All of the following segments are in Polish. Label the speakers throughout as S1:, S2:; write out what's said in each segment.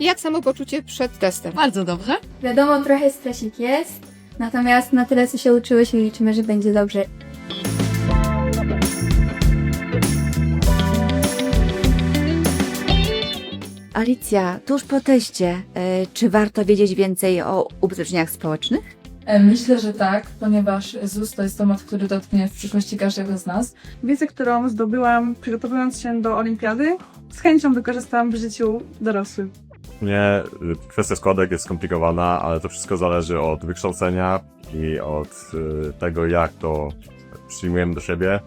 S1: Jak samopoczucie przed testem?
S2: Bardzo dobrze.
S3: Wiadomo, trochę stresik jest, natomiast na tyle, co się uczyłyśmy, liczymy, że będzie dobrze.
S4: Alicja, tuż po teście, e, czy warto wiedzieć więcej o ubezpieczeniach społecznych?
S5: E, Myślę, że tak, ponieważ ZUS to jest temat, który dotknie w przyszłości każdego z nas.
S6: Wiedzę, którą zdobyłam przygotowując się do olimpiady, z chęcią wykorzystałam w życiu dorosłym.
S7: Nie, y, kwestia składek jest skomplikowana, ale to wszystko zależy od wykształcenia i od y, tego, jak to przyjmujemy do siebie.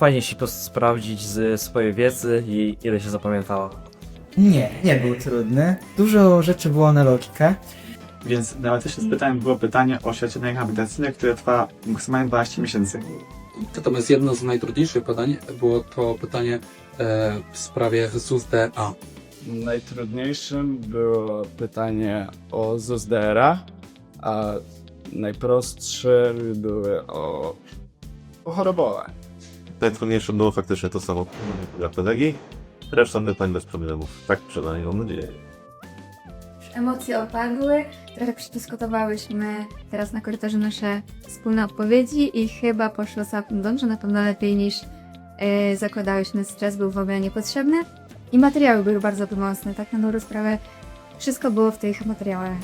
S8: Fajnie się prostu sprawdzić z swojej wiedzy i ile się zapamiętało.
S9: Nie, nie był trudny. Dużo rzeczy było na logikę.
S10: Więc nawet jeszcze z pytaniem było pytanie o świadczenie rehabilitacyjne, które trwa maksymalnie 12 miesięcy.
S11: Natomiast jedno z najtrudniejszych pytań było to pytanie e, w sprawie ZUS-DA.
S12: Najtrudniejszym było pytanie o ZUS-DRA, a najprostsze były o, o chorobowe.
S7: Najtrudniejsze było faktycznie to samo jak pedagi. Reszta pytań bez problemów. Tak przynajmniej mam nadzieję.
S3: Emocje opadły, trochę przedyskutowałyśmy teraz na korytarzu nasze wspólne odpowiedzi i chyba poszło całkiem dobrze, na pewno lepiej niż yy, zakładałyśmy. Stres był w ogóle niepotrzebny i materiały były bardzo pomocne, tak na dobrą sprawę. Wszystko było w tych materiałach